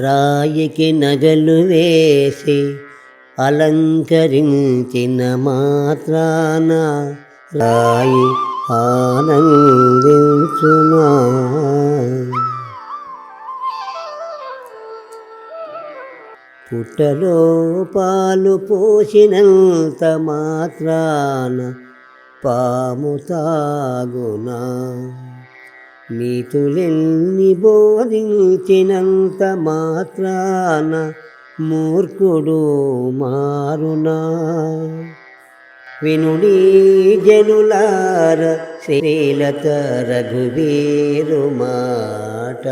రాయికి నగలు వేసి అలంకరించిన మాత్రాన రాయి ఆనందించునా. పుట్టలో పాలు పోసినంత మాత్రాన పాము తాగునా. నీతులెన్ని బోధించినంత మాత్రాన మూర్ఖుడు మారునా. వినుడి జనులార శ్రీలత రఘువీరు మాట